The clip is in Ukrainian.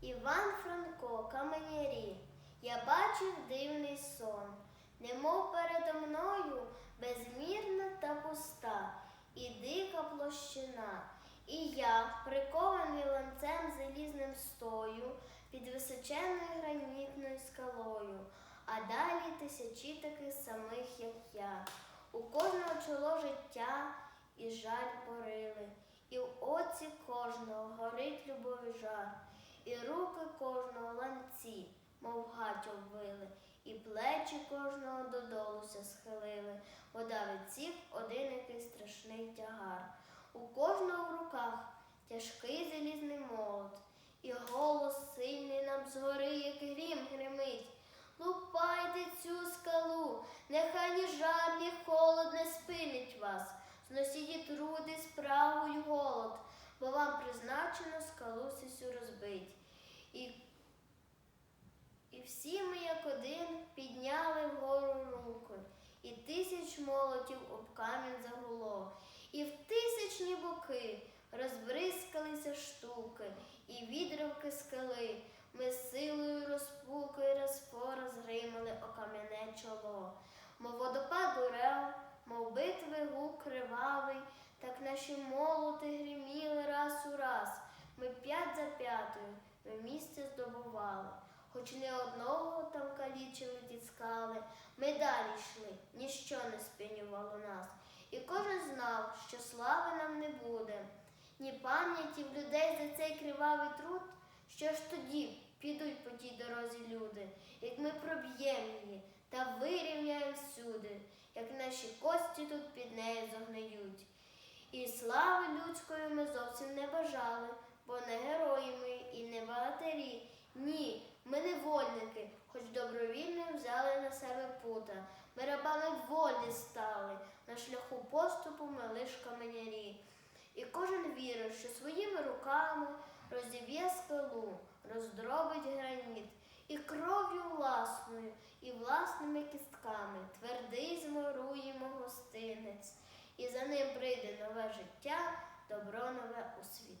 Іван Франко, каменярі, я бачив дивний сон, немов передо мною безмірна та пуста, і дика площина. І я, прикований ланцем залізним стою, під височенною гранітною скалою, а далі тисячі таких самих, як я. У кожного чоло життя і жаль порили, і в оці кожного горить любові жар, і руки кожного ланці, мов гать обвили, і плечі кожного додолуся схилили, вода відсік один який страшний тягар. У кожного в руках тяжкий залізний молот, і голос сильний нам згори, як грім гримить. Лупайте цю скалу, нехай ні жар, ні холод не спинить вас. Зносіть і труди, справу й всі ми, як один, підняли вгору руки, і тисяч молотів об камінь загуло, і в тисячні боки розбризкалися штуки, і відривки скали. Ми силою розпуки раз по раз гримали о кам'яне чоло. Мов водопад урев, мов битви гук кривавий, так наші молоти гриміли раз у раз. Ми п'ять за здобували. Хоч не одного там калічили тіскали. ми далі йшли, ніщо не спинювало нас. І кожен знав, що слави нам не буде, ні пам'яті в людей за цей кривавий труд. Що ж тоді підуть по тій дорозі люди, як ми проб'ємо її та вирівняємо всюди, як наші кості тут під нею зогниють. І слави людської ми зовсім не бажали, бо не герої ми і не богатирі. Ні, ми невольники, хоч добровільно взяли на себе рабами волі стали, на шляху поступу ми лиш каменярі. І кожен вірив, що своїми руками розіб'є скалу, роздробить граніт, і кров'ю власною, і власними кістками твердий зморуємо гостинець, і за ним прийде нове життя, добро нове у світ.